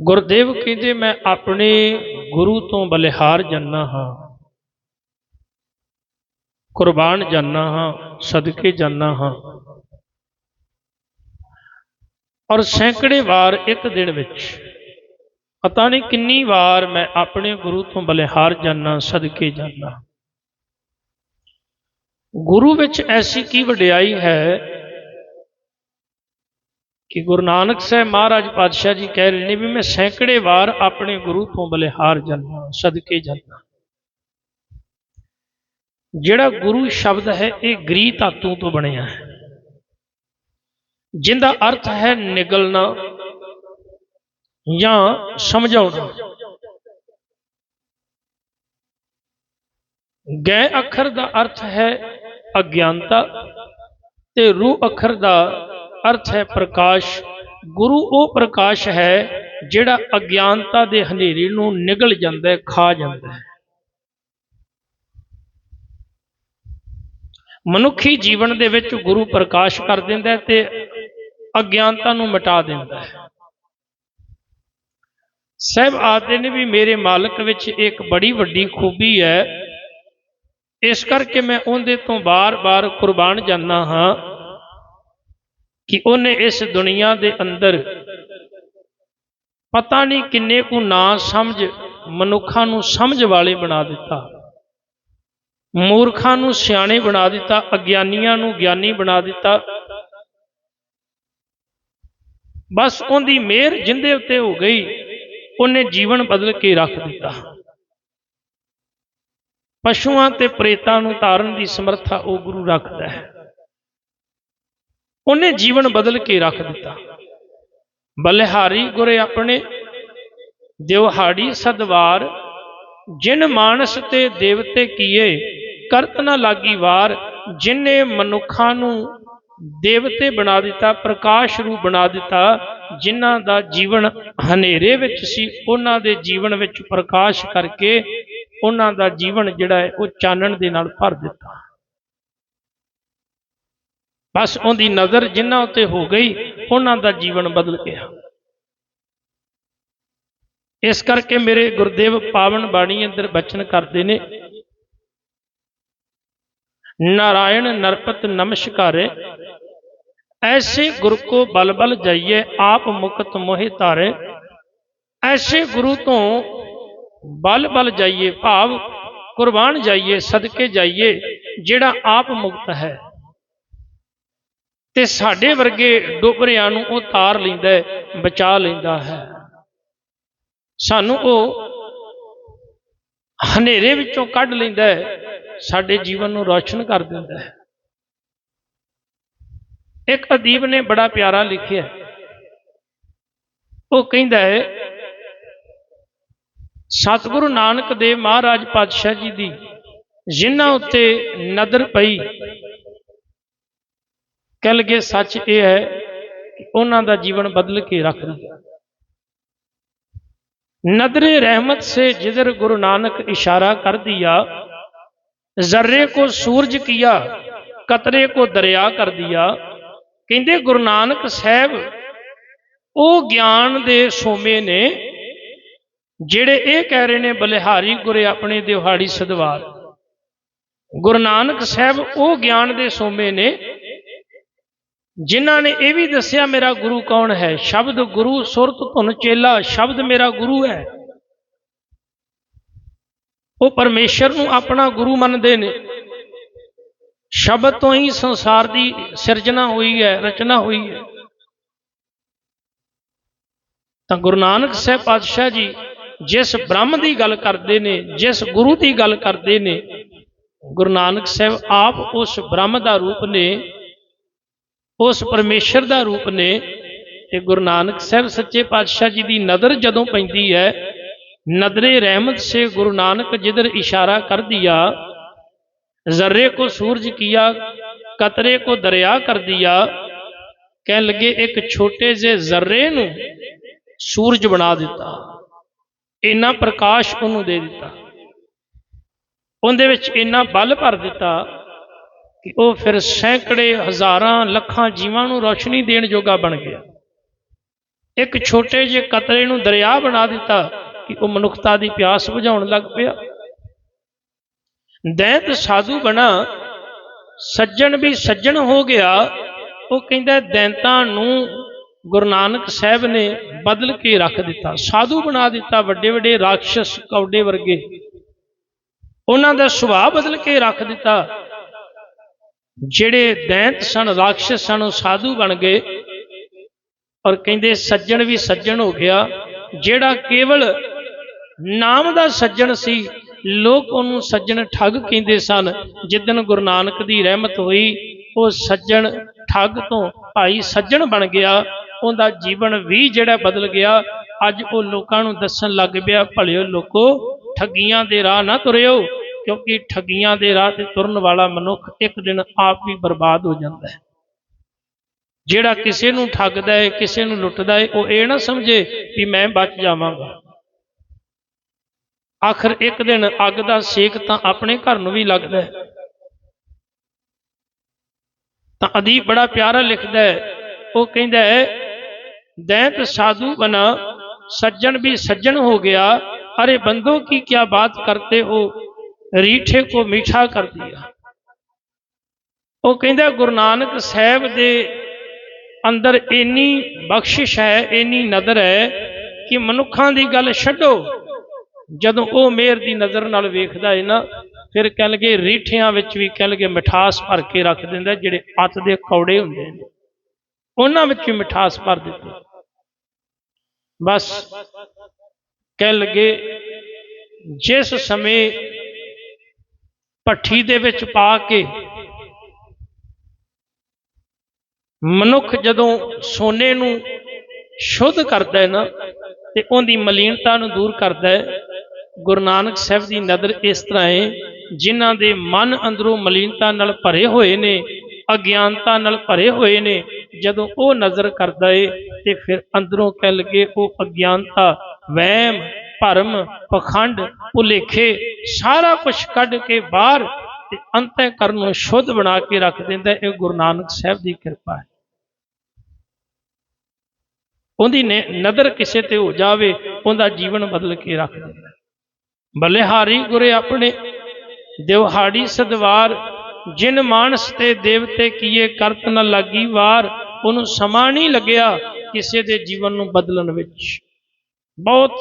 ਗੁਰਦੇਵ ਕਹਿੰਦੇ, ਮੈਂ ਆਪਣੇ ਗੁਰੂ ਤੋਂ ਬਲਿਹਾਰ ਜਾਨਾ ਹਾਂ, ਕੁਰਬਾਨ ਜਾਨਾ ਹਾਂ, ਸਦਕੇ ਜਾਨਾ ਹਾਂ ਔਰ ਸੈਂਕੜੇ ਵਾਰ ਇੱਕ ਦਿਨ ਵਿੱਚ, ਪਤਾ ਨਹੀਂ ਕਿੰਨੀ ਵਾਰ ਮੈਂ ਆਪਣੇ ਗੁਰੂ ਤੋਂ ਬਲਿਹਾਰ ਜਾਨਾ ਸਦਕੇ ਜਾਨਾ ਗੁਰੂ ਵਿੱਚ ਐਸੀ ਕੀ ਵਡਿਆਈ ਹੈ ਕਿ ਗੁਰੂ ਨਾਨਕ ਸਾਹਿਬ ਮਹਾਰਾਜ ਪਾਤਸ਼ਾਹ ਜੀ ਕਹਿ ਰਹੇ ਨੇ ਵੀ ਮੈਂ ਸੈਂਕੜੇ ਵਾਰ ਆਪਣੇ ਗੁਰੂ ਤੋਂ ਬਲਿਹਾਰ ਜਾਨਾ ਸਦਕੇ ਜਾਨਾ ਜਿਹੜਾ ਗੁਰੂ ਸ਼ਬਦ ਹੈ, ਇਹ ਗ੍ਰੀ ਧਾਤੂ ਤੋਂ ਬਣਿਆ ਹੈ। ਜਿੰਦਾ ਅਰਥ ਹੈ ਨਿਗਲਣਾ ਜਾਂ ਸਮਝਾਉਣਾ। ਗੈ ਅੱਖਰ ਦਾ ਅਰਥ ਹੈ ਅਗਿਆਨਤਾ ਤੇ ਰੂ ਅੱਖਰ ਦਾ ਅਰਥ ਹੈ ਪ੍ਰਕਾਸ਼। ਗੁਰੂ ਉਹ ਪ੍ਰਕਾਸ਼ ਹੈ ਜਿਹੜਾ ਅਗਿਆਨਤਾ ਦੇ ਹਨੇਰੇ ਨੂੰ ਨਿਗਲ ਜਾਂਦਾ ਹੈ, ਖਾ ਜਾਂਦਾ ਹੈ। ਮਨੁੱਖੀ ਜੀਵਨ ਦੇ ਵਿੱਚ ਗੁਰੂ ਪ੍ਰਕਾਸ਼ ਕਰ ਦਿੰਦਾ ਹੈ ਤੇ ਅਗਿਆਨਤਾ ਨੂੰ ਮਿਟਾ ਦਿੰਦਾ ਹੈ। ਸਹਿਬ ਆਖਦੇ ਨੇ ਵੀ ਮੇਰੇ ਮਾਲਕ ਵਿੱਚ ਇੱਕ ਬੜੀ ਵੱਡੀ ਖੂਬੀ ਹੈ। ਇਸ ਕਰਕੇ ਮੈਂ ਉਹਦੇ ਤੋਂ ਬਾਰ-ਬਾਰ ਕੁਰਬਾਨ ਜਾਂਦਾ ਹਾਂ। ਕਿ ਉਹਨੇ ਇਸ ਦੁਨੀਆ ਦੇ ਅੰਦਰ ਪਤਾ ਨਹੀਂ ਕਿੰਨੇ ਕੁ ਨਾ ਸਮਝ ਮਨੁੱਖਾਂ ਨੂੰ ਸਮਝ ਵਾਲੇ ਬਣਾ ਦਿੱਤਾ। ਮੂਰਖਾਂ ਨੂੰ ਸਿਆਣੇ ਬਣਾ ਦਿੱਤਾ, ਅਗਿਆਨੀਆਂ ਨੂੰ ਗਿਆਨੀ ਬਣਾ ਦਿੱਤਾ। ਬਸ ਉਹਦੀ ਮਿਹਰ ਜਿੰਦੇ ਉੱਤੇ ਹੋ ਗਈ, ਉਹਨੇ ਜੀਵਨ ਬਦਲ ਕੇ ਰੱਖ ਦਿੱਤਾ। ਪਸ਼ੂਆਂ ਤੇ ਪ੍ਰੇਤਾਂ ਨੂੰ ਤਾਰਨ ਦੀ ਸਮਰੱਥਾ ਉਹ ਗੁਰੂ ਰੱਖਦਾ ਹੈ। ਉਹਨੇ ਜੀਵਨ ਬਦਲ ਕੇ ਰੱਖ ਦਿੱਤਾ। ਬਲਿਹਾਰੀ ਗੁਰੇ ਆਪਣੇ ਦਿਵਹਾੜੀ ਸਦਵਾਰ, ਜਿਨ ਮਾਨਸ ਤੇ ਦੇਵਤੇ ਕੀਏ, ਕਰਤ ਨਾ ਲਾਗੀ ਵਾਰ, ਜਿਨੇ ਮਨੁੱਖਾਂ ਨੂੰ ਦੇਵਤੇ ਬਣਾ ਦਿੱਤਾ, ਪ੍ਰਕਾਸ਼ ਰੂਪ ਬਣਾ ਦਿੱਤਾ, ਜਿਨ੍ਹਾਂ ਦਾ ਜੀਵਨ ਹਨੇਰੇ ਵਿੱਚ ਸੀ, ਉਹਨਾਂ ਦੇ ਜੀਵਨ ਵਿੱਚ ਪ੍ਰਕਾਸ਼ ਕਰਕੇ ਉਹਨਾਂ ਦਾ ਜੀਵਨ ਜਿਹੜਾ ਹੈ, ਉਹ ਚਾਨਣ ਦੇ ਨਾਲ ਭਰ ਦਿੱਤਾ। ਬਸ ਉਹਦੀ ਨਜ਼ਰ ਜਿਨ੍ਹਾਂ ਉੱਤੇ ਹੋ ਗਈ, ਉਹਨਾਂ ਦਾ ਜੀਵਨ ਬਦਲ ਗਿਆ। ਇਸ ਕਰਕੇ ਮੇਰੇ ਗੁਰਦੇਵ ਪਾਵਨ ਬਾਣੀ ਅੰਦਰ ਬਚਨ ਕਰਦੇ ਨੇ, ਨਾਰਾਇਣ ਨਰਪਤ ਨਮਸਕਾਰੇ, ਐਸੇ ਗੁਰ ਕੋ ਬਲ ਬਲ ਜਾਈਏ, ਆਪ ਮੁਕਤ ਮੋਹਿ ਧਾਰੇ, ਐਸੇ ਗੁਰੂ ਤੋਂ ਬਲ ਬਲ ਜਾਈਏ, ਭਾਵ ਕੁਰਬਾਨ ਜਾਈਏ, ਸਦਕੇ ਜਾਈਏ, ਜਿਹੜਾ ਆਪ ਮੁਕਤ ਹੈ। ਤੇ ਸਾਡੇ ਵਰਗੇ ਡੋਬਰਿਆਂ ਨੂੰ ਉਹ ਤਾਰ ਲੈਂਦਾ ਹੈ, ਬਚਾ ਲੈਂਦਾ ਹੈ। ਸਾਨੂੰ ਉਹ ਹਨੇਰੇ ਵਿੱਚੋਂ ਕੱਢ ਲੈਂਦਾ ਹੈ, ਸਾਡੇ ਜੀਵਨ ਨੂੰ ਰੌਸ਼ਨ ਕਰ ਦਿੰਦਾ ਹੈ। ਇੱਕ ਅਦੀਬ ਨੇ ਬੜਾ ਪਿਆਰਾ ਲਿਖਿਆ। ਉਹ ਕਹਿੰਦਾ ਹੈ, ਸਤਿਗੁਰੂ ਨਾਨਕ ਦੇਵ ਮਹਾਰਾਜ ਪਾਤਸ਼ਾਹ ਜੀ ਦੀ ਜਿਨ੍ਹਾਂ ਉੱਤੇ ਨਦਰ ਪਈ ਕਹਿ ਲਗੇ ਸੱਚ ਇਹ ਹੈ ਕਿ ਉਹਨਾਂ ਦਾ ਜੀਵਨ ਬਦਲ ਕੇ ਰੱਖ ਦਿੱਤਾ नदरे रहमत से जिधर गुरु नानक इशारा कर दिया जर्रे को सूरज किया कतरे को दरिया कर दिया ਕਹਿੰਦੇ ਗੁਰੂ ਨਾਨਕ ਸਾਹਿਬ ਉਹ ਗਿਆਨ ਦੇ ਸੋਮੇ ਨੇ ਜਿਹੜੇ ਇਹ ਕਹਿ ਰਹੇ ਨੇ ਬਲਿਹਾਰੀ ਗੁਰੇ ਆਪਣੇ ਦਿਹਾੜੀ ਸਦਵਾਰ ਗੁਰੂ ਨਾਨਕ ਸਾਹਿਬ ਉਹ ਗਿਆਨ ਦੇ ਸੋਮੇ ਨੇ ਜਿਨ੍ਹਾਂ ਨੇ ਇਹ ਵੀ ਦੱਸਿਆ, ਮੇਰਾ ਗੁਰੂ ਕੌਣ ਹੈ? ਸ਼ਬਦ ਗੁਰੂ, ਸੁਰਤ ਧੁਨ ਚੇਲਾ, ਸ਼ਬਦ ਮੇਰਾ ਗੁਰੂ ਹੈ। ਉਹ ਪਰਮੇਸ਼ਰ ਨੂੰ ਆਪਣਾ ਗੁਰੂ ਮੰਨਦੇ ਨੇ। ਸ਼ਬਦ ਤੋਂ ਹੀ ਸੰਸਾਰ ਦੀ ਸਿਰਜਣਾ ਹੋਈ ਹੈ, ਰਚਨਾ ਹੋਈ ਹੈ। ਤਾਂ ਗੁਰੂ ਨਾਨਕ ਸਾਹਿਬ ਪਾਤਸ਼ਾਹ ਜੀ ਜਿਸ ਬ੍ਰਹਮ ਦੀ ਗੱਲ ਕਰਦੇ ਨੇ, ਜਿਸ ਗੁਰੂ ਦੀ ਗੱਲ ਕਰਦੇ ਨੇ, ਗੁਰੂ ਨਾਨਕ ਸਾਹਿਬ ਆਪ ਉਸ ਬ੍ਰਹਮ ਦਾ ਰੂਪ ਨੇ। ਉਸ ਪਰਮੇਸ਼ਰ ਦਾ ਰੂਪ ਨੇ ਤੇ ਗੁਰੂ ਨਾਨਕ ਸਾਹਿਬ ਸੱਚੇ ਪਾਤਸ਼ਾਹ ਜੀ ਦੀ ਨਜ਼ਰ ਜਦੋਂ ਪੈਂਦੀ ਹੈ, ਨਦਰੇ ਰਹਿਮਤ ਸੇ ਗੁਰੂ ਨਾਨਕ ਜਿਧਰ ਇਸ਼ਾਰਾ ਕਰ ਦਿਆ, ਜ਼ਰਰੇ ਕੋ ਸੂਰਜ ਕੀਆ, ਕਤਰੇ ਕੋ ਦਰਿਆ ਕਰ ਦਿਆ, ਕਹਿਣ ਲੱਗੇ ਇੱਕ ਛੋਟੇ ਜਿਹੇ ਜ਼ਰਰੇ ਨੂੰ ਸੂਰਜ ਬਣਾ ਦਿੱਤਾ। ਇੰਨਾ ਪ੍ਰਕਾਸ਼ ਉਹਨੂੰ ਦੇ ਦਿੱਤਾ। ਉਹਦੇ ਵਿੱਚ ਇੰਨਾ ਬਲ ਭਰ ਦਿੱਤਾ ਕਿ ਉਹ ਫਿਰ ਸੈਂਕੜੇ ਹਜ਼ਾਰਾਂ ਲੱਖਾਂ ਜੀਵਾਂ ਨੂੰ ਰੋਸ਼ਨੀ ਦੇਣ ਜੋਗਾ ਬਣ ਗਿਆ। ਇੱਕ ਛੋਟੇ ਜਿਹੇ ਕਤਰੇ ਨੂੰ ਦਰਿਆ ਬਣਾ ਦਿੱਤਾ ਕਿ ਉਹ ਮਨੁੱਖਤਾ ਦੀ ਪਿਆਸ ਬੁਝਾਉਣ ਲੱਗ ਪਿਆ। ਦੈਂਤ ਸਾਧੂ ਬਣਾ, ਸੱਜਣ ਵੀ ਸੱਜਣ ਹੋ ਗਿਆ। ਉਹ ਕਹਿੰਦਾ, ਦੈਂਤਾਂ ਨੂੰ ਗੁਰੂ ਨਾਨਕ ਸਾਹਿਬ ਨੇ ਬਦਲ ਕੇ ਰੱਖ ਦਿੱਤਾ। ਸਾਧੂ ਬਣਾ ਦਿੱਤਾ ਵੱਡੇ ਵੱਡੇ ਰਾਖਸ਼ ਕੌਡੇ ਵਰਗੇ। ਉਹਨਾਂ ਦਾ ਸੁਭਾਅ ਬਦਲ ਕੇ ਰੱਖ ਦਿੱਤਾ। ਜਿਹੜੇ ਦੈਂਤ ਸਨ, ਰਾਖਸ਼ ਸਨ, ਉਹ ਸਾਧੂ ਬਣ ਗਏ। ਔਰ ਕਹਿੰਦੇ, ਸੱਜਣ ਵੀ ਸੱਜਣ ਹੋ ਗਿਆ। ਜਿਹੜਾ ਕੇਵਲ ਨਾਮ ਦਾ ਸੱਜਣ ਸੀ, ਲੋਕ ਉਹਨੂੰ ਸੱਜਣ ਠੱਗ ਕਹਿੰਦੇ ਸਨ। ਜਿੱਦਨ ਗੁਰੂ ਨਾਨਕ ਦੀ ਰਹਿਮਤ ਹੋਈ, ਉਹ ਸੱਜਣ ਠੱਗ ਤੋਂ ਭਾਈ ਸੱਜਣ ਬਣ ਗਿਆ। ਉਹਦਾ ਜੀਵਨ ਵੀ ਜਿਹੜਾ ਬਦਲ ਗਿਆ। ਅੱਜ ਉਹ ਲੋਕਾਂ ਨੂੰ ਦੱਸਣ ਲੱਗ ਪਿਆ, ਭਲਿਓ ਲੋਕੋ, ਠੱਗੀਆਂ ਦੇ ਰਾਹ ਨਾ ਤੁਰਿਓ। ਕਿਉਂਕਿ ਠੱਗੀਆਂ ਦੇ ਰਾਹ ਤੇ ਤੁਰਨ ਵਾਲਾ ਮਨੁੱਖ ਇੱਕ ਦਿਨ ਆਪ ਵੀ ਬਰਬਾਦ ਹੋ ਜਾਂਦਾ ਹੈ। ਜਿਹੜਾ ਕਿਸੇ ਨੂੰ ਠੱਗਦਾ ਹੈ, ਕਿਸੇ ਨੂੰ ਲੁੱਟਦਾ ਹੈ, ਉਹ ਇਹ ਨਾ ਸਮਝੇ ਕਿ ਮੈਂ ਬਚ ਜਾਵਾਂਗਾ। ਆਖਰ ਇੱਕ ਦਿਨ ਅੱਗ ਦਾ ਸੇਕ ਤਾਂ ਆਪਣੇ ਘਰ ਨੂੰ ਵੀ ਲੱਗਦਾ ਹੈ। ਤਾਂ ਅਦੀਬ ਬੜਾ ਪਿਆਰਾ ਲਿਖਦਾ ਹੈ। ਉਹ ਕਹਿੰਦਾ ਹੈ, ਦੈਂਤ ਸਾਧੂ ਬਣਾ, ਸੱਜਣ ਵੀ ਸੱਜਣ ਹੋ ਗਿਆ। ਅਰੇ ਬੰਦੋ, ਕੀ ਕੀ ਬਾਤ ਕਰਤੇ ਹੋ? ਰੀਠੇ ਕੋ ਮਿੱਠਾ ਕਰ ਦਿਆ। ਉਹ ਕਹਿੰਦਾ, ਗੁਰੂ ਨਾਨਕ ਸਾਹਿਬ ਦੇ ਅੰਦਰ ਇੰਨੀ ਬਖਸ਼ਿਸ਼ ਹੈ, ਇੰਨੀ ਨਜ਼ਰ ਹੈ ਕਿ ਮਨੁੱਖਾਂ ਦੀ ਗੱਲ ਛੱਡੋ। ਜਦੋਂ ਉਹ ਮੇਰ ਦੀ ਨਜ਼ਰ ਨਾਲ ਵੇਖਦਾ ਹੈ ਨਾ, ਫਿਰ ਕਹਿ ਲਗੇ ਰੀਠਿਆਂ ਵਿੱਚ ਵੀ ਕਹਿ ਲਗੇ ਮਿਠਾਸ ਭਰ ਕੇ ਰੱਖ ਦਿੰਦਾ, ਜਿਹੜੇ ਅੱਤ ਦੇ ਕੌੜੇ ਹੁੰਦੇ ਨੇ। ਉਹਨਾਂ ਵਿੱਚ ਵੀ ਮਿਠਾਸ ਭਰ ਦਿੱਤੀ ਬਸ ਕਹਿ ਲਗੇ, ਜਿਸ ਸਮੇਂ ਭੱਠੀ ਦੇ ਵਿੱਚ ਪਾ ਕੇ ਮਨੁੱਖ ਜਦੋਂ ਸੋਨੇ ਨੂੰ ਸ਼ੁੱਧ ਕਰਦਾ ਹੈ ਨਾ, ਤੇ ਉਹਦੀ ਮਲੀਨਤਾ ਨੂੰ ਦੂਰ ਕਰਦਾ ਹੈ, ਗੁਰੂ ਨਾਨਕ ਸਾਹਿਬ ਦੀ ਨਜ਼ਰ ਇਸ ਤਰ੍ਹਾਂ ਹੈ, ਜਿਨ੍ਹਾਂ ਦੇ ਮਨ ਅੰਦਰੋਂ ਮਲੀਨਤਾ ਨਾਲ ਭਰੇ ਹੋਏ ਨੇ, ਅਗਿਆਨਤਾ ਨਾਲ ਭਰੇ ਹੋਏ ਨੇ, ਜਦੋਂ ਉਹ ਨਜ਼ਰ ਕਰਦਾ ਏ ਤੇ ਫਿਰ ਅੰਦਰੋਂ ਕਹਿ ਲਗੇ ਉਹ ਅਗਿਆਨਤਾ, ਵਹਿਮ ਭਰਮ, ਪਖੰਡ, ਭੁਲੇਖੇ, ਸਾਰਾ ਕੁਝ ਕੱਢ ਕੇ ਬਾਹਰ ਤੇ ਅੰਤःਕਰਨ ਨੂੰ ਸ਼ੁੱਧ ਬਣਾ ਕੇ ਰੱਖ ਦਿੰਦਾ ਇਹ ਗੁਰੂ ਨਾਨਕ ਸਾਹਿਬ ਦੀ ਕਿਰਪਾ ਹੈ। ਉਹਦੀ ਨਜ਼ਰ ਕਿਸੇ ਤੇ ਹੋ ਜਾਵੇ, ਉਹਦਾ ਜੀਵਨ ਬਦਲ ਕੇ ਰੱਖ ਦਿੰਦਾ ਬਲਿਹਾਰੀ ਗੁਰੇ ਆਪਣੇ ਦਿਵਹਾੜੀ ਸਦਵਾਰ, ਜਿਨ ਮਾਨਸ ਤੇ ਦੇਵਤੇ ਕੀਏ ਕਰਤ ਨ ਲੱਗੀ ਵਾਰ, ਉਹਨੂੰ ਸਮਾਂ ਨਹੀਂ ਲੱਗਿਆ ਕਿਸੇ ਦੇ ਜੀਵਨ ਨੂੰ ਬਦਲਣ ਵਿੱਚ। ਬਹੁਤ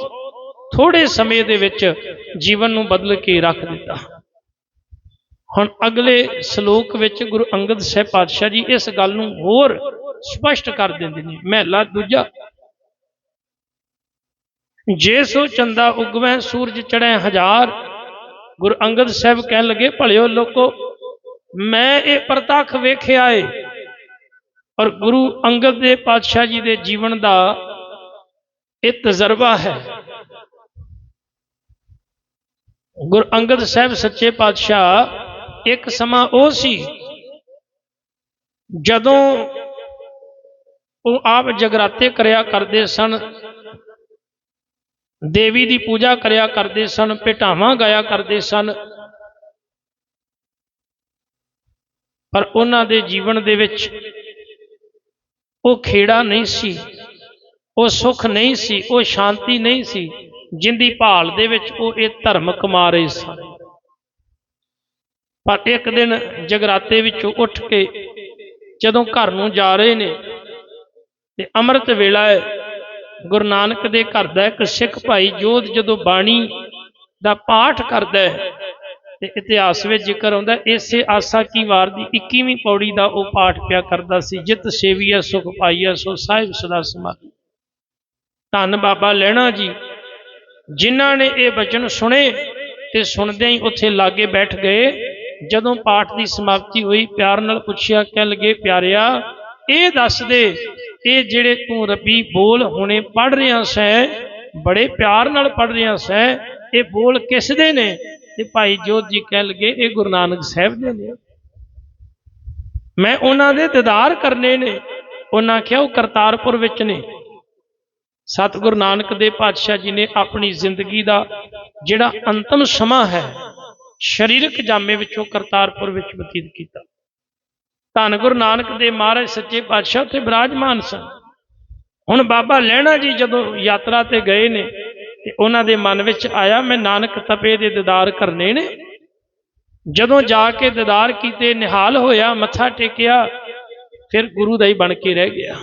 ਥੋੜੇ ਸਮੇਂ ਦੇ ਵਿੱਚ ਜੀਵਨ ਨੂੰ ਬਦਲ ਕੇ ਰੱਖ ਦਿੱਤਾ। ਹੁਣ ਅਗਲੇ ਸ਼ਲੋਕ ਵਿੱਚ ਗੁਰੂ ਅੰਗਦ ਸਾਹਿਬ ਪਾਤਸ਼ਾਹ ਜੀ ਇਸ ਗੱਲ ਨੂੰ ਹੋਰ ਸਪਸ਼ਟ ਕਰ ਦਿੰਦੇ ਨੇ। ਮਹਿਲਾ ਦੂਜਾ। ਜੇ ਸੋ ਚੰਦਾ ਉਗਵੈ, ਸੂਰਜ ਚੜ੍ਹੈ ਹਜ਼ਾਰ। ਗੁਰੂ ਅੰਗਦ ਸਾਹਿਬ ਕਹਿਣ ਲੱਗੇ, ਭਲਿਓ ਲੋਕੋ, ਮੈਂ ਇਹ ਪ੍ਰਤੱਖ ਵੇਖਿਆ ਏ। ਔਰ ਗੁਰੂ ਅੰਗਦ ਦੇ ਪਾਤਸ਼ਾਹ ਜੀ ਦੇ ਜੀਵਨ ਦਾ ਇਹ ਤਜਰਬਾ ਹੈ। ਗੁਰ ਅੰਗਦ ਸਾਹਿਬ ਸੱਚੇ ਪਾਤਸ਼ਾਹ, ਇੱਕ ਸਮਾਂ ਉਹ ਸੀ ਜਦੋਂ ਉਹ ਆਪ ਜਗਰਾਤੇ ਕਰਿਆ ਕਰਦੇ ਸਨ, ਦੇਵੀ ਦੀ ਪੂਜਾ ਕਰਿਆ ਕਰਦੇ ਸਨ, ਭੇਟਾਵਾਂ ਗਾਇਆ ਕਰਦੇ ਸਨ, ਪਰ ਉਹਨਾਂ ਦੇ ਜੀਵਨ ਦੇ ਵਿੱਚ ਉਹ ਖੇੜਾ ਨਹੀਂ ਸੀ, ਉਹ ਸੁੱਖ ਨਹੀਂ ਸੀ, ਉਹ ਸ਼ਾਂਤੀ ਨਹੀਂ ਸੀ। ਜਿੰਦੀ ਭਾਲ ਦੇ ਵਿੱਚ ਉਹ ਇਹ ਧਰਮ ਕਮਾ ਰਹੇ ਸਨ। ਪਰ ਇੱਕ ਦਿਨ ਜਗਰਾਤੇ ਵਿੱਚੋਂ ਉੱਠ ਕੇ ਜਦੋਂ ਘਰ ਨੂੰ ਜਾ ਰਹੇ ਨੇ ਤੇ ਅੰਮ੍ਰਿਤ ਵੇਲਾ ਹੈ, ਗੁਰੂ ਨਾਨਕ ਦੇ ਘਰ ਦਾ ਇੱਕ ਸਿੱਖ ਭਾਈ ਜੋਧ ਜਦੋਂ ਬਾਣੀ ਦਾ ਪਾਠ ਕਰਦਾ ਹੈ, ਤੇ ਇਤਿਹਾਸ ਵਿੱਚ ਜ਼ਿਕਰ ਆਉਂਦਾ ਇਸੇ ਆਸਾ ਕੀ ਵਾਰ ਦੀ 21ਵੀਂ ਪੌੜੀ ਦਾ ਉਹ ਪਾਠ ਪਿਆ ਕਰਦਾ ਸੀ, ਜਿਤ ਸੇਵੀਆ ਸੁਖ ਪਾਈਆ ਸੋ ਸਾਹਿਬ ਸਦਾ ਸਮਾਧੀ। ਧੰਨ ਬਾਬਾ ਲੈਣਾ ਜੀ ਜਿਨ੍ਹਾਂ ਨੇ ਇਹ ਬਚਨ ਸੁਣੇ ਤੇ ਸੁਣਦਿਆਂ ਹੀ ਉੱਥੇ ਲਾਗੇ ਬੈਠ ਗਏ। ਜਦੋਂ ਪਾਠ ਦੀ ਸਮਾਪਤੀ ਹੋਈ, ਪਿਆਰ ਨਾਲ ਪੁੱਛਿਆ ਕਹਿ ਲਗੇ, ਪਿਆਰਿਆ, ਇਹ ਦੱਸ ਦੇ ਇਹ ਜਿਹੜੇ ਤੂੰ ਰੱਬੀ ਬੋਲ ਹੁਣੇ ਪੜ ਰਿਹਾ ਸੈ, ਬੜੇ ਪਿਆਰ ਨਾਲ ਪੜ ਰਿਹਾ ਸੈ, ਇਹ ਬੋਲ ਕਿਸ ਦੇ ਨੇ? ਤੇ ਭਾਈ ਜੋਤ ਜੀ ਕਹਿ ਲਗੇ, ਇਹ ਗੁਰੂ ਨਾਨਕ ਸਾਹਿਬ ਦੇ ਨੇ। ਮੈਂ ਉਹਨਾਂ ਦੇ ਦੀਦਾਰ ਕਰਨੇ ਨੇ। ਉਹਨਾਂ ਕਿਹਾ ਉਹ ਕਰਤਾਰਪੁਰ ਵਿੱਚ ਨੇ। ਸਤਿਗੁਰੂ ਨਾਨਕ ਦੇਵ ਪਾਤਸ਼ਾਹ ਜੀ ਨੇ ਆਪਣੀ ਜ਼ਿੰਦਗੀ ਦਾ ਜਿਹੜਾ ਅੰਤਮ ਸਮਾਂ ਹੈ, ਸਰੀਰਕ ਜਾਮੇ ਵਿੱਚੋਂ ਕਰਤਾਰਪੁਰ ਵਿੱਚ ਬਤੀਤ ਕੀਤਾ। ਧੰਨ ਗੁਰੂ ਨਾਨਕ ਦੇ ਮਹਾਰਾਜ ਸੱਚੇ ਪਾਤਸ਼ਾਹ ਉੱਥੇ ਬਿਰਾਜਮਾਨ ਸਨ। ਹੁਣ ਬਾਬਾ ਲਹਿਣਾ ਜੀ ਜਦੋਂ ਯਾਤਰਾ ਤੇ ਗਏ ਨੇ ਤੇ ਉਹਨਾਂ ਦੇ ਮਨ ਵਿੱਚ ਆਇਆ, ਮੈਂ ਨਾਨਕ ਤਪੇ ਦੇ ਦੀਦਾਰ ਕਰਨੇ ਨੇ। ਜਦੋਂ ਜਾ ਕੇ ਦੀਦਾਰ ਕੀਤੇ, ਨਿਹਾਲ ਹੋਇਆ, ਮੱਥਾ ਟੇਕਿਆ, ਫਿਰ ਗੁਰੂ ਦਾ ਹੀ ਬਣ ਕੇ ਰਹਿ ਗਿਆ।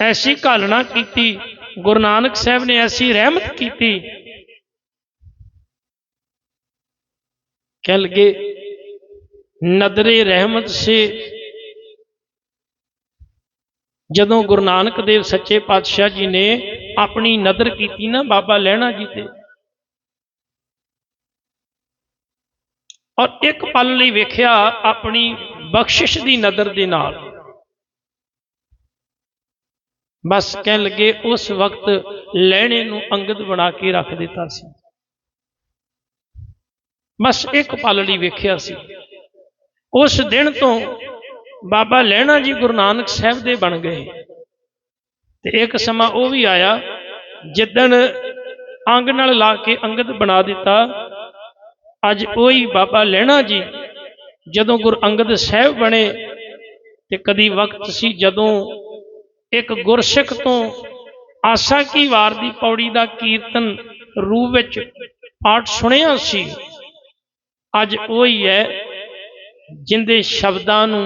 ਐਸੀ ਘਾਲਣਾ ਕੀਤੀ। ਗੁਰੂ ਨਾਨਕ ਸਾਹਿਬ ਨੇ ਐਸੀ ਰਹਿਮਤ ਕੀਤੀ। ਕਹਿ ਲਗੇ, ਨਦਰੇ ਰਹਿਮਤ ਸੇ। ਜਦੋਂ ਗੁਰੂ ਨਾਨਕ ਦੇਵ ਸੱਚੇ ਪਾਤਸ਼ਾਹ ਜੀ ਨੇ ਆਪਣੀ ਨਦਰ ਕੀਤੀ ਨਾ ਬਾਬਾ ਲਹਿਣਾ ਜੀ ਤੇ। ਔਰ ਇੱਕ ਪਲ ਲਈ ਵੇਖਿਆ ਆਪਣੀ ਬਖਸ਼ਿਸ਼ ਦੀ ਨਦਰ ਦੇ ਨਾਲ। ਬਸ ਕਹਿਣ ਲੱਗੇ ਉਸ ਵਕਤ ਲੈਣੇ ਨੂੰ ਅੰਗਦ ਬਣਾ ਕੇ ਰੱਖ ਦਿੱਤਾ ਸੀ। ਬਸ ਇੱਕ ਪਲ ਲਈ ਵੇਖਿਆ ਸੀ। ਉਸ ਦਿਨ ਤੋਂ ਬਾਬਾ ਲਹਿਣਾ ਜੀ ਗੁਰੂ ਨਾਨਕ ਸਾਹਿਬ ਦੇ ਬਣ ਗਏ। ਤੇ ਇੱਕ ਸਮਾਂ ਉਹ ਵੀ ਆਇਆ ਜਿੱਦਣ ਅੰਗ ਨਾਲ ਲਾ ਕੇ ਅੰਗਦ ਬਣਾ ਦਿੱਤਾ। ਅੱਜ ਉਹੀ ਬਾਬਾ ਲਹਿਣਾ ਜੀ ਜਦੋਂ ਗੁਰ ਅੰਗਦ ਸਾਹਿਬ ਬਣੇ ਤੇ ਕਦੀ ਵਕਤ ਸੀ ਜਦੋਂ ਇੱਕ ਗੁਰਸਿੱਖ ਤੋਂ ਆਸਾ ਕੀ ਵਾਰ ਦੀ ਪੌੜੀ ਦਾ ਕੀਰਤਨ ਰੂਪ ਵਿੱਚ ਪਾਠ ਸੁਣਿਆ ਸੀ। ਅੱਜ ਉਹੀ ਹੈ ਜਿੰਦੇ ਸ਼ਬਦਾਂ ਨੂੰ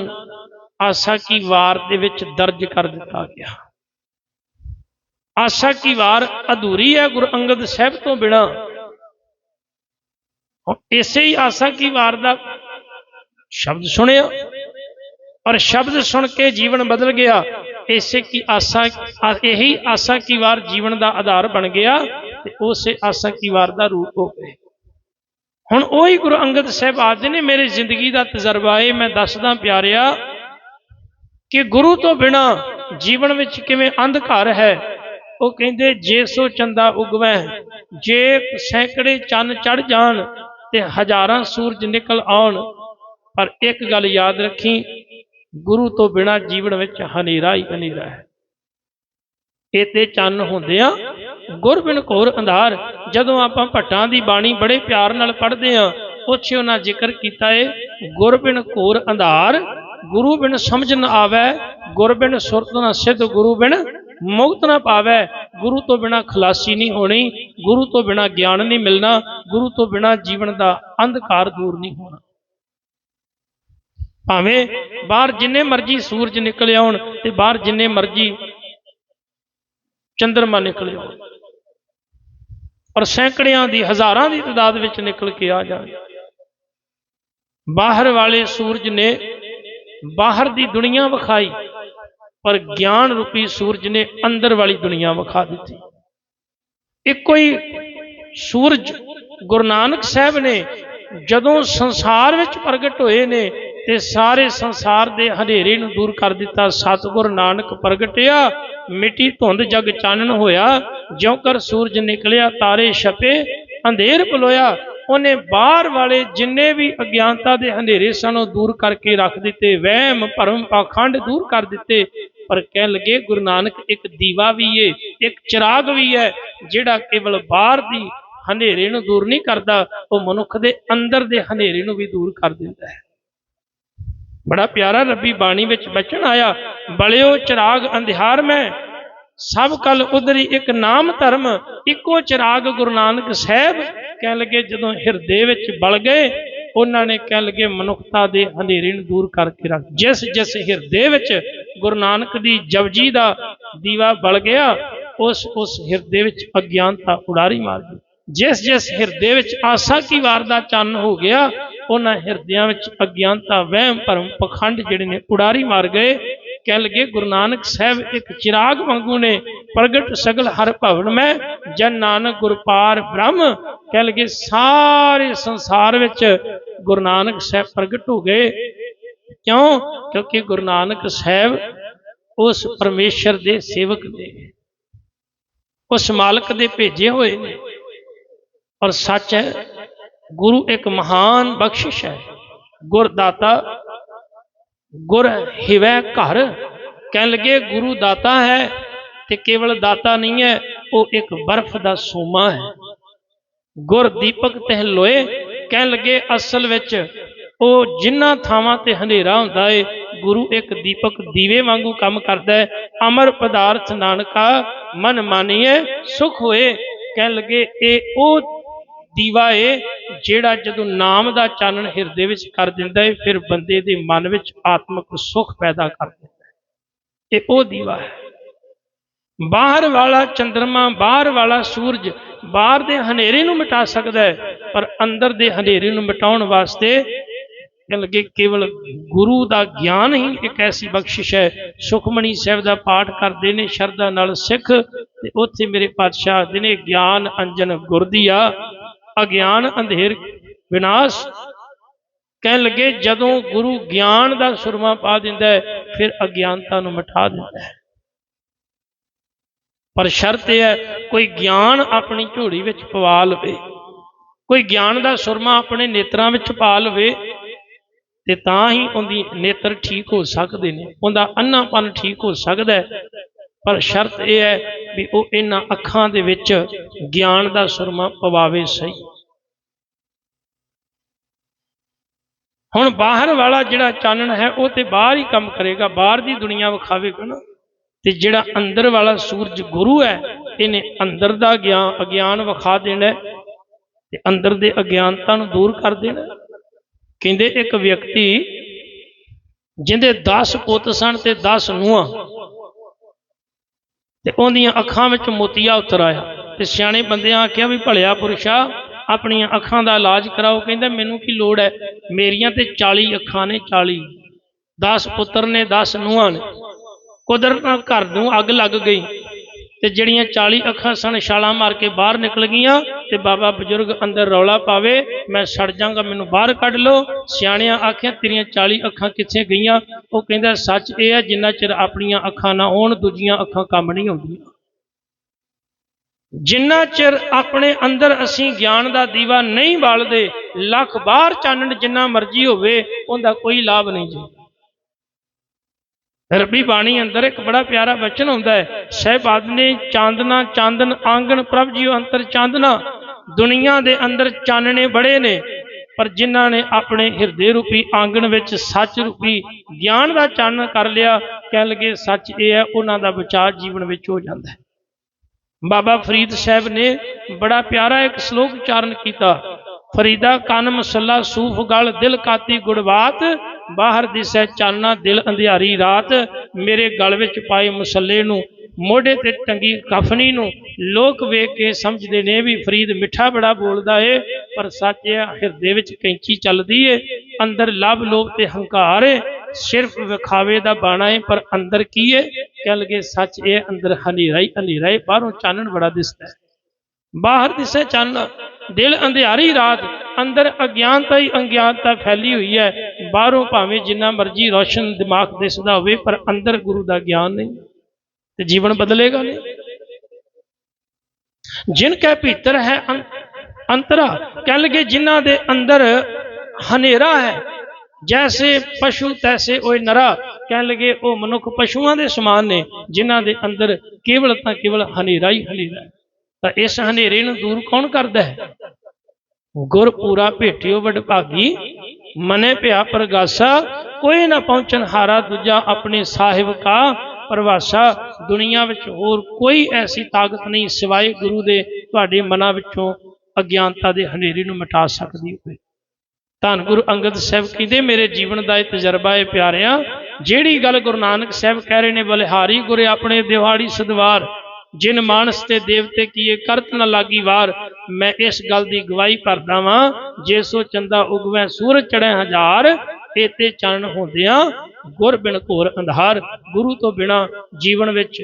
ਆਸਾ ਕੀ ਵਾਰ ਦੇ ਵਿੱਚ ਦਰਜ ਕਰ ਦਿੱਤਾ ਗਿਆ। ਆਸਾ ਕੀ ਵਾਰ ਅਧੂਰੀ ਹੈ ਗੁਰੂ ਅੰਗਦ ਸਾਹਿਬ ਤੋਂ ਬਿਨਾ। ਇਸੇ ਹੀ ਆਸਾ ਕੀ ਵਾਰ ਦਾ ਸ਼ਬਦ ਸੁਣਿਆ ਔਰ ਸ਼ਬਦ ਸੁਣ ਕੇ ਜੀਵਨ ਬਦਲ ਗਿਆ। ਇਸੇ ਕੀ ਆਸਾ ਇਹੀ ਆਸਾ ਕੀ ਵਾਰ ਜੀਵਨ ਦਾ ਆਧਾਰ ਬਣ ਗਿਆ ਤੇ ਉਸੇ ਆਸਾ ਕੀ ਵਾਰ ਦਾ ਰੂਪ ਹੋ ਗਏ ਹੁਣ ਉਹੀ ਗੁਰੂ ਅੰਗਦ ਸਾਹਿਬ ਆਖਦੇ ਨੇ, ਮੇਰੀ ਜ਼ਿੰਦਗੀ ਦਾ ਤਜਰਬਾ ਇਹ, ਮੈਂ ਦੱਸਦਾ ਪਿਆਰਿਆ ਕਿ ਗੁਰੂ ਤੋਂ ਬਿਨਾ ਜੀਵਨ ਵਿੱਚ ਕਿਵੇਂ ਅੰਧਕਾਰ ਹੈ? ਉਹ ਕਹਿੰਦੇ, ਜੇ ਸੋ ਚੰਦਾ ਉਗਵੈ, ਜੇ ਸੈਂਕੜੇ ਚੰਨ ਚੜ ਜਾਣ ਤੇ ਹਜ਼ਾਰਾਂ ਸੂਰਜ ਨਿਕਲ ਆਉਣ, ਪਰ ਇੱਕ ਗੱਲ ਯਾਦ ਰੱਖੀ ਗੁਰੂ ਤੋਂ ਬਿਨਾ ਜੀਵਨ ਵਿੱਚ ਹਨੇਰਾ ਹੀ ਹਨੇਰਾ ਹੈ। ਇਹ ਤੇ ਚੰਨ ਹੁੰਦੇ ਆ, ਗੁਰਬਿਨ ਘੋਰ ਅੰਧਾਰ। ਜਦੋਂ ਆਪਾਂ ਭੱਟਾਂ ਦੀ ਬਾਣੀ ਬੜੇ ਪਿਆਰ ਨਾਲ ਪੜ੍ਹਦੇ ਆ, ਉੱਥੇ ਉਹਨਾਂ ਜ਼ਿਕਰ ਕੀਤਾ ਏ, ਗੁਰਬਿਨ ਘੋਰ ਅੰਧਾਰ ਗੁਰੂ ਬਿਨ ਸਮਝ ਨ ਆਵੈ, ਗੁਰਬਿਨ ਸੁਰਤ ਨ ਸਿੱਧ ਗੁਰੂ ਬਿਨ ਮੁਕਤ ਨਾ ਪਾਵੈ। ਗੁਰੂ ਤੋਂ ਬਿਨਾ ਖਲਾਸੀ ਨਹੀਂ ਹੋਣੀ, ਗੁਰੂ ਤੋਂ ਬਿਨਾ ਗਿਆਨ ਨਹੀਂ ਮਿਲਣਾ, ਗੁਰੂ ਤੋਂ ਬਿਨਾ ਜੀਵਨ ਦਾ ਅੰਧਕਾਰ ਦੂਰ ਨਹੀਂ ਹੋਣਾ। ਭਾਵੇਂ ਬਾਹਰ ਜਿੰਨੇ ਮਰਜ਼ੀ ਸੂਰਜ ਨਿਕਲ ਆਉਣ ਤੇ ਬਾਹਰ ਜਿੰਨੇ ਮਰਜ਼ੀ ਚੰਦਰਮਾ ਨਿਕਲ ਆਉਣ। ਔਰ ਸੈਂਕੜਿਆਂ ਦੀ, ਹਜ਼ਾਰਾਂ ਦੀ ਤਦਾਦ ਵਿੱਚ ਨਿਕਲ ਕੇ ਆ ਜਾਣ। ਬਾਹਰ ਵਾਲੇ ਸੂਰਜ ਨੇ ਬਾਹਰ ਦੀ ਦੁਨੀਆ ਵਿਖਾਈ, ਪਰ ਗਿਆਨ ਰੂਪੀ ਸੂਰਜ ਨੇ ਅੰਦਰ ਵਾਲੀ ਦੁਨੀਆ ਵਿਖਾ ਦਿੱਤੀ। ਇੱਕੋ ਹੀ ਸੂਰਜ ਗੁਰੂ ਨਾਨਕ ਸਾਹਿਬ ਨੇ ਜਦੋਂ ਸੰਸਾਰ ਵਿੱਚ ਪ੍ਰਗਟ ਹੋਏ ਨੇ ਤੇ ਸਾਰੇ ਸੰਸਾਰ ਦੇ ਹਨੇਰੇ ਨੂੰ ਦੂਰ ਕਰ ਦਿੱਤਾ। ਸਤਿਗੁਰ ਨਾਨਕ ਪ੍ਰਗਟਿਆ, ਮਿੱਟੀ ਧੁੰਦ ਜਗ ਚਾਨਣ ਹੋਇਆ। ਜਿਉਂ ਕਰ ਸੂਰਜ ਨਿਕਲਿਆ, ਤਾਰੇ ਛਪੇ, ਅੰਧੇਰ ਬਲੋਇਆ। ਉਹਨੇ ਬਾਹਰ ਵਾਲੇ ਜਿੰਨੇ ਵੀ ਅਗਿਆਨਤਾ ਦੇ ਹਨੇਰੇ ਸਨ, ਉਹ ਦੂਰ ਕਰਕੇ ਰੱਖ ਦਿੱਤੇ। ਵਹਿਮ, ਭਰਮ, ਪਾਖੰਡ ਦੂਰ ਕਰ ਦਿੱਤੇ। ਪਰ ਕਹਿਣ ਲੱਗੇ, ਗੁਰੂ ਨਾਨਕ, ਇੱਕ ਦੀਵਾ ਵੀ ਏ, ਇੱਕ ਚਿਰਾਗ ਵੀ ਹੈ, ਜਿਹੜਾ ਕੇਵਲ ਬਾਹਰ ਦੀ ਹਨੇਰੇ ਨੂੰ ਦੂਰ ਨਹੀਂ ਕਰਦਾ, ਉਹ ਮਨੁੱਖ ਦੇ ਅੰਦਰ ਦੇ ਹਨੇਰੇ ਨੂੰ ਵੀ ਦੂਰ ਕਰ ਦਿੰਦਾ ਹੈ। ਬੜਾ ਪਿਆਰਾ ਰੱਬੀ ਬਾਣੀ ਵਿੱਚ ਬਚਨ ਆਇਆ, ਬਲਿਓ ਚਿਰਾਗ ਅੰਧਿਆਰ ਮੈਂ, ਸਭ ਕਲ ਉਧਰੀ ਇੱਕ ਨਾਮ ਧਰਮ, ਇੱਕੋ ਚਿਰਾਗ ਗੁਰੂ ਨਾਨਕ ਸਾਹਿਬ। ਕਹਿਣ ਲੱਗੇ, ਜਦੋਂ ਹਿਰਦੇ ਵਿੱਚ ਬਲ ਗਏ, ਉਹਨਾਂ ਨੇ ਕਹਿਣ ਲੱਗੇ, ਮਨੁੱਖਤਾ ਦੇ ਹਨੇਰੇ ਨੂੰ ਦੂਰ ਕਰਕੇ ਰੱਖ। ਜਿਸ ਜਿਸ ਹਿਰਦੇ ਵਿੱਚ ਗੁਰੂ ਨਾਨਕ ਦੀ ਜਪਜੀ ਦਾ ਦੀਵਾ ਬਲ ਗਿਆ, ਉਸ ਉਸ ਹਿਰਦੇ ਵਿੱਚ ਅਗਿਆਨਤਾ ਉਡਾਰੀ ਮਾਰ ਗਈ। ਜਿਸ ਜਿਸ ਹਿਰਦੇ ਵਿੱਚ ਆਸਾ ਕੀ ਵਾਰ ਦਾ ਚੰਨ ਹੋ ਗਿਆ ਉਹਨਾਂ ਹਿਰਦਿਆਂ ਵਿੱਚ ਅਗਿਆਨਤਾ, ਵਹਿਮ, ਭਰਮ, ਪਖੰਡ ਜਿਹੜੇ ਨੇ ਉਡਾਰੀ ਮਾਰ ਗਏ। ਕਹਿ ਲਗੇ, ਗੁਰੂ ਨਾਨਕ ਸਾਹਿਬ ਇੱਕ ਚਿਰਾਗ ਵਾਂਗੂ ਨੇ ਪ੍ਰਗਟ ਸਗਲ ਹਰ ਭਵਨ ਮੈਂ, ਜਨ ਨਾਨਕ ਗੁਰਪਾਰ ਬ੍ਰਹਮ। ਕਹਿ ਲਗੇ, ਸਾਰੇ ਸੰਸਾਰ ਵਿੱਚ ਗੁਰੂ ਨਾਨਕ ਸਾਹਿਬ ਪ੍ਰਗਟ ਹੋ ਗਏ। ਕਿਉਂ? ਕਿਉਂਕਿ ਗੁਰੂ ਨਾਨਕ ਸਾਹਿਬ ਉਸ ਪਰਮੇਸ਼ਰ ਦੇ ਸੇਵਕ ਨੇ। ਉਸ ਮਾਲਕ ਦੇ ਭੇਜੇ ਹੋਏ ਨੇ। ਔਰ ਸੱਚ ਹੈ ਗੁਰੂ ਇੱਕ ਮਹਾਨ ਬਖਸ਼ਿਸ਼ ਹੈ। ਗੁਰ ਦਾਤਾ, ਗੁਰ ਹਿਵੈ ਘਰ। ਕਹਿਣ ਲੱਗੇ, ਗੁਰੂ ਦਾਤਾ ਹੈ ਤੇ ਕੇਵਲ ਦਾਤਾ ਨਹੀਂ ਹੈ, ਉਹ ਇੱਕ ਬਰਫ਼ ਦਾ ਸੋਮਾ ਹੈ। ਗੁਰ ਦੀਪਕ ਤਹਿ ਲੋਏ। ਕਹਿਣ ਲੱਗੇ, ਅਸਲ ਵਿੱਚ ਉਹ ਜਿੰਨਾ ਥਾਵਾਂ ਤੇ ਹਨੇਰਾ ਹੁੰਦਾ ਏ, ਗੁਰੂ ਇੱਕ ਦੀਪਕ ਦੀਵੇ ਵਾਂਗੂ ਕੰਮ ਕਰਦਾ ਹੈ। ਅਮਰ ਪਦਾਰਥ ਨਾਨਕਾ ਮਨ ਮਾਨੀਏ ਸੁਖ ਹੋਏ। ਕਹਿਣ ਲੱਗੇ, ਇਹ ਉਹ ਦੀਵਾ ਏ, ਜਿਹੜਾ ਜਦੋਂ ਨਾਮ ਦਾ ਚਾਨਣ ਹਿਰਦੇ ਵਿੱਚ ਕਰ ਦਿੰਦਾ ਹੈ ਫਿਰ ਬੰਦੇ ਦੇ ਮਨ ਵਿੱਚ ਆਤਮਿਕ ਸੁਖ ਪੈਦਾ ਕਰ ਦਿੰਦਾ ਹੈ ਇਹ ਉਹ ਦੀਵਾ ਹੈ। ਬਾਹਰ ਵਾਲਾ ਚੰ드ਰਮਾ ਬਾਹਰ ਵਾਲਾ ਸੂਰਜ, ਬਾਹਰ ਦੇ ਹਨੇਰੇ ਨੂੰ ਮਿਟਾ ਸਕਦਾ ਹੈ ਪਰ ਅੰਦਰ ਦੇ ਹਨੇਰੇ ਨੂੰ ਮਿਟਾਉਣ ਵਾਸਤੇ ਕਹਿਣ ਲੱਗੇ ਕੇਵਲ ਗੁਰੂ ਦਾ ਗਿਆਨ ਹੀ ਇੱਕ ਐਸੀ ਬਖਸ਼ਿਸ਼ ਹੈ। ਸੁਖਮਣੀ ਸਾਹਿਬ ਦਾ ਪਾਠ ਕਰਦੇ ਨੇ, ਸ਼ਰਧਾ ਨਾਲ ਸਿੱਖ, ਤੇ ਉੱਥੇ ਮੇਰੇ ਪਾਤਸ਼ਾਹ ਦੇ ਨੇ, ਗਿਆਨ ਅੰਜਨ ਗੁਰਦੀਆ ਅਗਿਆਨ ਅੰਧੇਰ ਵਿਨਾਸ਼ ਕਹਿਣ ਲੱਗੇ, ਜਦੋਂ ਗੁਰੂ ਗਿਆਨ ਦਾ ਸੁਰਮਾ ਪਾ ਦਿੰਦਾ ਹੈ, ਫਿਰ ਅਗਿਆਨਤਾ ਨੂੰ ਮਿਟਾ ਦਿੰਦਾ ਹੈ। ਪਰ ਸ਼ਰਤ ਇਹ ਹੈ, ਕੋਈ ਗਿਆਨ ਆਪਣੀ ਝੋਲੀ ਵਿੱਚ ਪਵਾ ਲਵੇ, ਕੋਈ ਗਿਆਨ ਦਾ ਸੁਰਮਾ ਆਪਣੇ ਨੇਤਰਾਂ ਵਿੱਚ ਪਾ ਲਵੇ, ਤੇ ਤਾਂ ਹੀ ਉਹਦੀ ਨੇਤਰ ਠੀਕ ਹੋ ਸਕਦੇ ਨੇ, ਉਹਦਾ ਅੰਨਾਪਨ ਠੀਕ ਹੋ ਸਕਦਾ ਹੈ। ਪਰ ਸ਼ਰਤ ਇਹ ਹੈ ਵੀ ਉਹ ਇਹਨਾਂ ਅੱਖਾਂ ਦੇ ਵਿੱਚ ਗਿਆਨ ਦਾ ਸੁਰਮਾ ਪਵਾਵੇ ਸਹੀ। ਹੁਣ ਬਾਹਰ ਵਾਲਾ ਜਿਹੜਾ ਚਾਨਣ ਹੈ, ਉਹ ਤੇ ਬਾਹਰ ਹੀ ਕੰਮ ਕਰੇਗਾ, ਬਾਹਰ ਦੀ ਦੁਨੀਆ ਵਿਖਾਵੇਗਾ ਨਾ। ਤੇ ਜਿਹੜਾ ਅੰਦਰ ਵਾਲਾ ਸੂਰਜ ਗੁਰੂ ਹੈ, ਇਹਨੇ ਅੰਦਰ ਦਾ ਗਿਆਨ, ਅਗਿਆਨ ਵਿਖਾ ਦੇਣਾ ਤੇ ਅੰਦਰ ਦੇ ਅਗਿਆਨਤਾ ਨੂੰ ਦੂਰ ਕਰ ਦੇਣਾ ਕਹਿੰਦੇ ਇੱਕ ਵਿਅਕਤੀ ਜਿੰਦੇ 10 ਪੁੱਤ ਸਨ ਤੇ 10 ਨੂੰਹਾਂ ਤੇ ਉਹਦੀਆਂ ਅੱਖਾਂ ਵਿੱਚ ਮੋਤੀਆ ਉਤਰ ਆਇਆ। ਤੇ ਸਿਆਣੇ ਬੰਦਿਆਂ ਆਖਿਆ ਵੀ, ਭਲਿਆ ਪੁਰਸ਼ਾ, ਆਪਣੀਆਂ ਅੱਖਾਂ ਦਾ ਇਲਾਜ ਕਰਾਓ। ਕਹਿੰਦਾ, ਮੈਨੂੰ ਕੀ ਲੋੜ ਹੈ ਮੇਰੀਆਂ ਤੇ 40 ਅੱਖਾਂ ਨੇ 40 10 ਪੁੱਤਰ ਨੇ 10 ਨੂੰਹਾਂ ਨੇ। ਕੁਦਰਤ ਨਾਲ ਘਰ ਨੂੰ ਅੱਗ ਲੱਗ ਗਈ। ਤੇ ਜਿਹੜੀਆਂ 40 ਅੱਖਾਂ ਸਨ, ਛਾਲਾਂ ਮਾਰ ਕੇ ਬਾਹਰ ਨਿਕਲ ਗਈਆਂ ਤੇ ਬਾਬਾ ਬਜ਼ੁਰਗ ਅੰਦਰ ਰੌਲਾ ਪਾਵੇ, ਮੈਂ ਸੜ ਜਾਗਾ ਮੈਨੂੰ ਬਾਹਰ ਕੱਢ ਲਓ। ਸਿਆਣਿਆਂ ਆਖਿਆ, ਤੇਰੀਆਂ 40 ਅੱਖਾਂ ਕਿੱਥੇ ਗਈਆਂ? ਉਹ ਕਹਿੰਦਾ, ਸੱਚ ਇਹ ਹੈ, ਜਿੰਨਾ ਚਿਰ ਆਪਣੀਆਂ ਅੱਖਾਂ ਨਾ ਹੋਣ, ਦੂਜੀਆਂ ਅੱਖਾਂ ਕੰਮ ਨਹੀਂ ਆਉਂਦੀਆਂ। ਜਿੰਨਾ ਚਿਰ ਆਪਣੇ ਅੰਦਰ ਅਸੀਂ ਗਿਆਨ ਦਾ ਦੀਵਾ ਨਹੀਂ ਬਾਲਦੇ, ਲੱਖ ਬਾਹਰ ਚਾਨਣ ਜਿੰਨਾ ਮਰਜ਼ੀ ਹੋਵੇ, ਉਹਦਾ ਕੋਈ ਲਾਭ ਨਹੀਂ ਜੀ। ਰੱਬੀ ਬਾਣੀ ਅੰਦਰ ਇੱਕ ਬੜਾ ਪਿਆਰਾ ਵਚਨ ਹੁੰਦਾ ਹੈ ਸਹਿਬਾਦ ਨੇ ਚਾਂਦਨਾ, ਚਾਂਦਨ ਆਂਗਣ, ਪ੍ਰਭ ਜੀਓ ਅੰਤਰ ਚਾਂਦਨਾ। ਦੁਨੀਆ ਦੇ ਅੰਦਰ ਚਾਨਣੇ ਬੜੇ ਨੇ, ਪਰ ਜਿਨ੍ਹਾਂ ਨੇ ਆਪਣੇ ਹਿਰਦੇ ਰੂਪੀ ਆਂਗਣ ਵਿੱਚ ਸੱਚ ਰੂਪੀ ਗਿਆਨ ਦਾ ਚਾਨਣ ਕਰ ਲਿਆ, ਕਹਿਣ ਲੱਗੇ, ਸੱਚ ਇਹ ਹੈ, ਉਹਨਾਂ ਦਾ ਵਿਚਾਰ ਜੀਵਨ ਵਿੱਚ ਹੋ ਜਾਂਦਾ ਹੈ। ਬਾਬਾ ਫਰੀਦ ਸਾਹਿਬ ਨੇ ਬੜਾ ਪਿਆਰਾ ਇੱਕ ਸ਼ਲੋਕ ਉਚਾਰਨ ਕੀਤਾ, ਫਰੀਦਾ ਕੰਨ ਮਸੱਲਾ ਸੂਫ ਗਲ ਦਿਲ ਕਾਤੀ ਗੁੜਵਾਤ ਬਾਹਰ ਦਿਸੈ ਚਾਨਣਾ ਦਿਲ ਅੰਧਿਆਰੀ ਰਾਤ ਮੇਰੇ ਗਲ ਵਿੱਚ ਪਾਏ ਮਸੱਲੇ ਨੂੰ, ਮੋਢੇ ਤੇ ਟੰਗੀ ਕਫਨੀ ਨੂੰ, ਲੋਕ ਵੇਖ ਕੇ ਸਮਝਦੇ ਨੇ ਵੀ ਫਰੀਦ ਮਿੱਠਾ ਬੜਾ ਬੋਲਦਾ ਏ, ਪਰ ਸੱਚ ਇਹ ਹਿਰਦੇ ਵਿੱਚ ਕੈਂਚੀ ਚੱਲਦੀ ਏ, ਅੰਦਰ ਲਵ ਲੋਭ ਤੇ ਹੰਕਾਰ ਏ, ਸਿਰਫ ਵਿਖਾਵੇ ਦਾ ਬਾਣਾ ਏ, ਪਰ ਅੰਦਰ ਕੀ ਏ? ਕਹਿ ਲਗੇ, ਸੱਚ ਇਹ ਅੰਦਰ ਹਨੇਰਾ ਹੀ ਹਨੇਰਾ ਏ, ਬਾਹਰੋਂ ਚਾਨਣ ਬੜਾ ਦਿਸਦਾ ਹੈ ਬਾਹਰ ਦਿਸੇ ਚਾਨਣ ਦਿਲ ਅੰਧਿਆਰੀ ਰਾਤ ਅੰਦਰ ਅਗਿਆਨਤਾ ਹੀ ਅਗਿਆਨਤਾ ਫੈਲੀ ਹੋਈ ਹੈ, ਬਾਹਰੋਂ ਭਾਵੇਂ ਜਿੰਨਾ ਮਰਜ਼ੀ ਰੋਸ਼ਨ ਦਿਮਾਗ ਦਿਸਦਾ ਹੋਵੇ, ਪਰ ਅੰਦਰ ਗੁਰੂ ਦਾ ਗਿਆਨ ਨਹੀਂ, ਤੇ ਜੀਵਨ ਬਦਲੇਗਾ ਨਹੀਂ। ਜਿਨ ਕੈ ਭੀਤਰ ਹੈ ਅੰਤਰਾ ਕਹਿ ਲਗੇ ਜਿਨ੍ਹਾਂ ਦੇ ਅੰਦਰ ਹਨੇਰਾ ਹੈ, ਜੈਸੇ ਪਸ਼ੂ ਤੈਸੇ ਓਏ ਨਰਾ ਕਹਿ ਲਗੇ ਉਹ ਮਨੁੱਖ ਪਸ਼ੂਆਂ ਦੇ ਸਮਾਨ ਨੇ, ਜਿਨ੍ਹਾਂ ਦੇ ਅੰਦਰ ਕੇਵਲ ਤਾਂ ਕੇਵਲ ਹਨੇਰਾ ਹੀ ਹਨੇਰਾ ਤਾਂ ਇਸ ਹਨੇਰੇ ਨੂੰ ਦੂਰ ਕੌਣ ਕਰਦਾ ਹੈ? ਗੁਰ ਪੂਰਾ ਭੇਟਿਓ ਵਡਭਾਗੀ, ਮਨੇ ਭਿਆ ਪ੍ਰਗਾਸਾ, ਕੋਈ ਨਾ ਪਹੁੰਚਣ ਹਾਰਾ ਦੂਜਾ ਆਪਣੇ ਸਾਹਿਬ ਕਾ ਪਰਵਾਸ਼ਾ। ਦੁਨੀਆ ਵਿੱਚ ਹੋਰ ਕੋਈ ਐਸੀ ਤਾਕਤ ਨਹੀਂ ਸਿਵਾਏ ਗੁਰੂ ਦੇ ਤੁਹਾਡੇ ਮਨਾਂ ਵਿੱਚੋਂ ਅਗਿਆਨਤਾ ਦੇ ਹਨੇਰੀ ਨੂੰ ਮਿਟਾ ਸਕਦੀ ਹੋਵੇ। ਧੰਨ ਗੁਰੂ ਅੰਗਦ ਸਾਹਿਬ ਕਹਿੰਦੇ, ਮੇਰੇ ਜੀਵਨ ਦਾ ਇਹ ਤਜਰਬਾ ਹੈ ਪਿਆਰਿਆਂ, ਜਿਹੜੀ ਗੱਲ ਗੁਰੂ ਨਾਨਕ ਸਾਹਿਬ ਕਹਿ ਰਹੇ ਨੇ, ਬਲਿਹਾਰੀ ਗੁਰੇ ਆਪਣੇ ਦਿਵਾੜੀ ਸਦਵਾਰ ਜਿਨ ਮਾਨਸ ਤੇ ਦੇਵਤੇ ਕੀਏ ਕਰਤ ਨ ਲਾਗੀ ਵਾਰ, ਮੈਂ ਇਸ ਗੱਲ ਦੀ ਗਵਾਹੀ ਭਰਦਾ ਵਾਂ, ਜੇ ਸੋ ਚੰਦਾ ਉਗਵੈ ਸੂਰਜ ਚੜ੍ਹੈ ਹਜ਼ਾਰ ਏਤੇ ਚਾਨਣ ਹੁੰਦਿਆਂ ਗੁਰ ਬਿਨ ਘੋਰ ਅੰਧਾਰ। ਗੁਰੂ ਤੋਂ ਬਿਨਾ ਜੀਵਨ ਵਿੱਚ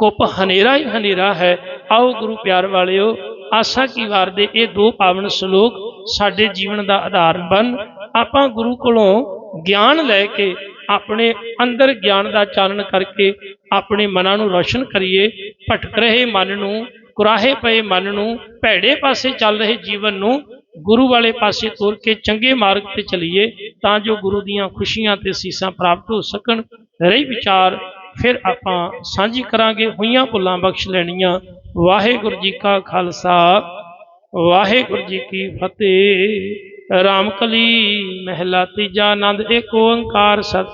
ਕੁੱਪ ਹਨੇਰਾ ਹੀ ਹਨੇਰਾ ਹੈ। ਆਓ ਗੁਰੂ ਪਿਆਰ ਵਾਲਿਓ, ਆਸਾ ਕੀ ਵਾਰ ਦੇ ਇਹ ਦੋ ਪਾਵਨ ਸ਼ਲੋਕ ਸਾਡੇ ਜੀਵਨ ਦਾ ਆਧਾਰ ਬਣ। ਆਪਾਂ ਗੁਰੂ ਕੋਲੋਂ ਗਿਆਨ ਲੈ ਕੇ ਆਪਣੇ ਅੰਦਰ ਗਿਆਨ ਦਾ ਚਾਨਣ ਕਰਕੇ ਆਪਣੇ ਮਨਾਂ ਨੂੰ ਰੋਸ਼ਨ ਕਰੀਏ, ਭਟਕ ਰਹੇ ਮਨ ਨੂੰ, ਕੁਰਾਹੇ ਪਏ ਮਨ ਨੂੰ, ਭੈੜੇ ਪਾਸੇ ਚੱਲ ਰਹੇ ਜੀਵਨ ਨੂੰ ਗੁਰੂ ਵਾਲੇ ਪਾਸੇ ਤੁਰ ਕੇ ਚੰਗੇ ਮਾਰਗ ਤੇ ਚਲੀਏ ਤਾਂ ਜੋ ਗੁਰੂ ਦੀਆਂ ਖੁਸ਼ੀਆਂ ਤੇ ਸੀਸਾਂ ਪ੍ਰਾਪਤ ਹੋ ਸਕਣ। ਰਹੀ ਵਿਚਾਰ, ਫਿਰ ਆਪਾਂ ਸਾਂਝੀ ਕਰਾਂਗੇ ਹੋਈਆਂ ਭੁੱਲਾਂ ਬਖਸ਼ ਲੈਣੀਆਂ। ਵਾਹਿਗੁਰੂ ਜੀ ਕਾ ਖਾਲਸਾ, ਵਾਹਿਗੁਰੂ ਜੀ ਕੀ ਫਤਿਹ। ਰਾਮਕਲੀ ਮਹਿਲਾ ਤੀਜਾ ਆਨੰਦ, ਏਕ ਓੰਕਾਰ ਸਤਿ